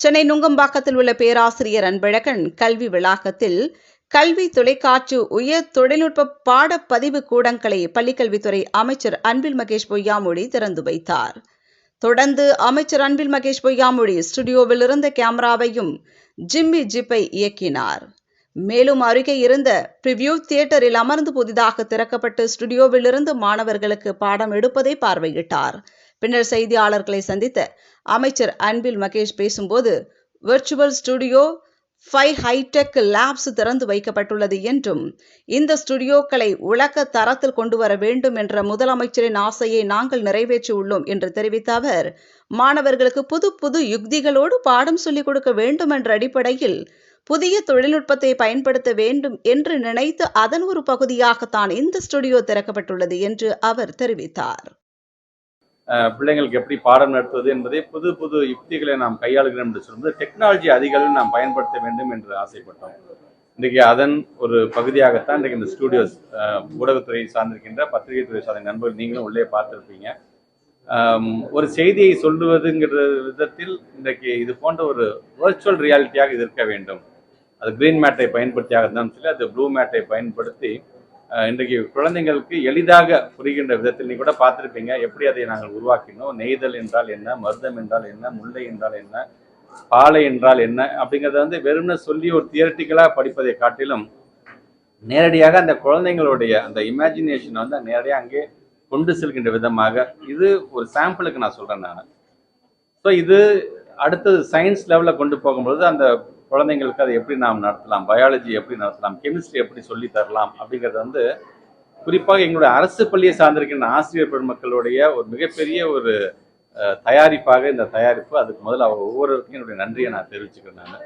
சென்னை நுங்கம்பாக்கத்தில் உள்ள பேராசிரியர் அன்பழகன் கல்வி வளாகத்தில் கல்வி தொலைக்காட்சி உயர் தொழில்நுட்ப பாடப்பதிவு கூடங்களை பள்ளிக்கல்வித்துறை அமைச்சர் அன்பில் மகேஷ் பொய்யாமொழி திறந்து வைத்தார். தொடர்ந்து அமைச்சர் அன்பில் மகேஷ் பொய்யாமொழி ஸ்டுடியோவில் இருந்த கேமராவையும் ஜிம்மி ஜிப்பை இயக்கினார். மேலும் அருகே இருந்த பிரிவியூ தியேட்டரில் அமர்ந்து புதிதாக திறக்கப்பட்டு ஸ்டுடியோவில் இருந்து மாணவர்களுக்கு பாடம் எடுப்பதை பார்வையிட்டார். பின்னர் செய்தியாளர்களை சந்தித்த அமைச்சர் அன்பில் மகேஷ் பேசும்போது virtual studio five hitech labs திறந்து வைக்கப்பட்டுள்ளது என்றும் இந்த ஸ்டுடியோக்களை உலக தரத்தில் கொண்டு வர வேண்டும் என்ற முதலமைச்சரின் ஆசையை நாங்கள் நிறைவேற்றியுள்ளோம் என்று தெரிவித்த அவர் மாணவர்களுக்கு புது புது யுக்திகளோடு பாடம் சொல்லிக் கொடுக்க வேண்டும் என்ற அடிப்படையில் புதிய தொழில்நுட்பத்தை பயன்படுத்த வேண்டும் என்று நினைத்து அதன் ஒரு பகுதியாகத்தான் இந்த ஸ்டுடியோ திறக்கப்பட்டுள்ளது என்று அவர் தெரிவித்தார். பிள்ளைங்களுக்கு எப்படி பாடம் நடத்துவது என்பதை புது புது யுக்திகளை நாம் கையாளுகிறோம் என்று சொல்லும்போது டெக்னாலஜி அதிகளவில் நாம் பயன்படுத்த வேண்டும் என்று ஆசைப்பட்டோம். இன்றைக்கு அதன் ஒரு பகுதியாகத்தான் இன்றைக்கு இந்த ஸ்டூடியோஸ் ஊடகத்துறை சார்ந்திருக்கின்ற பத்திரிகை துறை சார்ந்த நண்பர்கள் நீங்களும் உள்ளே பார்த்துருப்பீங்க. ஒரு செய்தியை சொல்லுவதுங்கிற விதத்தில் இன்றைக்கு இது போன்ற ஒரு வர்ச்சுவல் ரியாலிட்டியாக இது இருக்க வேண்டும். அது கிரீன் மேட்டை பயன்படுத்தியாக இருந்தாலும் சரி அது ப்ளூ மேட்டை பயன்படுத்தி இன்றைக்கு குழந்தைங்களுக்கு எளிதாக புரிகின்ற விதத்தில் நீ கூட பார்த்துருப்பீங்க. எப்படி அதை நாங்கள் உருவாக்கினோம்? நெய்தல் என்றால் என்ன? மருதம் என்றால் என்ன? முல்லை என்றால் என்ன? பாலை என்றால் என்ன? அப்படிங்கிறத வந்து வெறும்னு சொல்லி ஒரு தியரட்டிக்கலாக படிப்பதை காட்டிலும் நேரடியாக அந்த குழந்தைங்களுடைய அந்த இமேஜினேஷன் வந்து நேரடியாக அங்கே கொண்டு செல்கின்ற விதமாக இது ஒரு சாம்பிளுக்கு நான் சொல்கிறேன் நான். ஸோ இது அடுத்தது சயின்ஸ் லெவலில் கொண்டு போகும்பொழுது அந்த குழந்தைங்களுக்கு அதை எப்படி நாம் நடத்தலாம்? பயாலஜி எப்படி நடத்தலாம்? கெமிஸ்ட்ரி எப்படி சொல்லி தரலாம்? அப்படிங்கிறது வந்து குறிப்பாக எங்களுடைய அரசு பள்ளியை சார்ந்திருக்கின்ற ஆசிரியர் பெருமக்களுடைய ஒரு மிகப்பெரிய ஒரு தயாரிப்பாக இந்த தயாரிப்பு அதுக்கு முதல்ல அவங்க ஒவ்வொருவருக்கும் என்னுடைய நன்றியை நான் தெரிவிச்சுக்கிறேன் நான்.